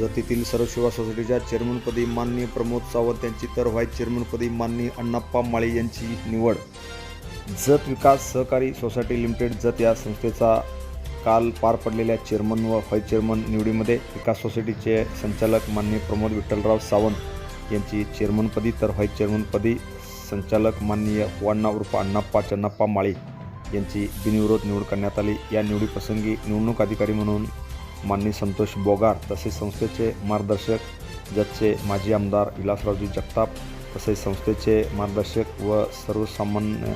जतीतील सर्व सेवा सोसायटीच्या चेअरमनपदी माननीय प्रमोद सावंत यांची तर व्हाईस चेअरमनपदी माननीय अण्णाप्पा माळी यांची निवड. जत विकास सहकारी सोसायटी लिमिटेड जत या संस्थेचा काल पार पडलेल्या चेअरमन व व्हाईस चेअरमन निवडीमध्ये विकास सोसायटीचे संचालक माननीय प्रमोद विठ्ठलराव सावंत यांची चेअरमनपदी तर व्हाईस चेअरमनपदी संचालक माननीय वाण्णा उर्फ अण्णाप्पा चन्नाप्पा माळी यांची बिनविरोध निवड करण्यात आली. या निवडीप्रसंगी निवडणूक अधिकारी म्हणून माननीय संतोष बोगार तसेच संस्थेचे मार्गदर्शक जतचे माजी आमदार विलासरावजी जगताप तसेच संस्थेचे मार्गदर्शक व सर्वसामान्य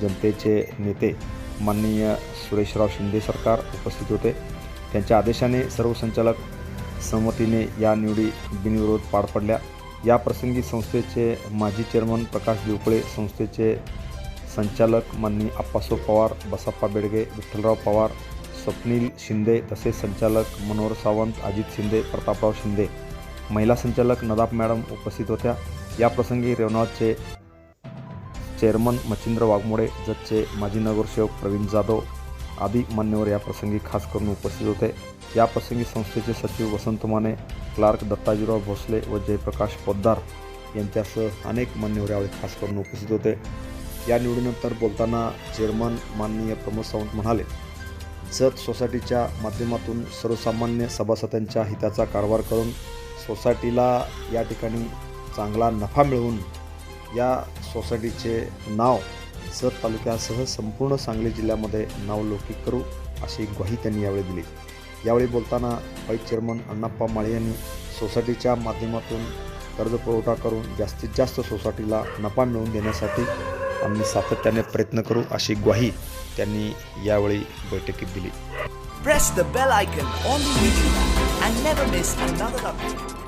जनतेचे नेते माननीय सुरेशराव शिंदे सरकार उपस्थित होते. त्यांच्या आदेशाने सर्व संचालक संमतीने या निवडी बिनविरोध पार पडल्या. या प्रसंगी संस्थेचे माजी चेअरमन प्रकाश देवकळे संस्थेचे संचालक माननीय आप्पासो पवार बसप्पा बेडगे विठ्ठलराव पवार स्वप्नील शिंदे तसेच संचालक मनोहर सावंत अजित शिंदे प्रतापराव शिंदे. महिला संचालक नदाप मॅडम उपस्थित होत्या. या प्रसंगी रेवनाथचे चेअरमन मच्छिंद्र वाघमोडे जतचे माजी नगरसेवक प्रवीण जाधव आदी मान्यवर या प्रसंगी खास करून उपस्थित होते. या प्रसंगी संस्थेचे सचिव वसंत माने क्लार्क दत्ताजीराव भोसले व जयप्रकाश पोद्दार यांच्यासह अनेक मान्यवर यावेळी खास करून उपस्थित होते. या निवडीनंतर बोलताना चेअरमन माननीय प्रमोद सावंत म्हणाले सत सोसायटीच्या माध्यमातून सर्वसामान्य सभासदांच्या हिताचा कारभार करून सोसायटीला या ठिकाणी चांगला नफा मिळवून या सोसायटीचे नाव सत तालुक्यासह संपूर्ण सांगली जिल्ह्यामध्ये नावलौकिक करू अशी ग्वाही त्यांनी यावेळी दिली. यावेळी बोलताना व्हाईस चेअरमन अण्णाप्पा माळे यांनी सोसायटीच्या माध्यमातून कर्ज पुरवठा करून जास्तीत जास्त सोसायटीला नफा मिळवून देण्यासाठी आम्ही सातत्याने प्रयत्न करू अशी ग्वाही त्यांनी यावेळी बैठकीत दिली Press the bell icon on the YouTube and never miss another update.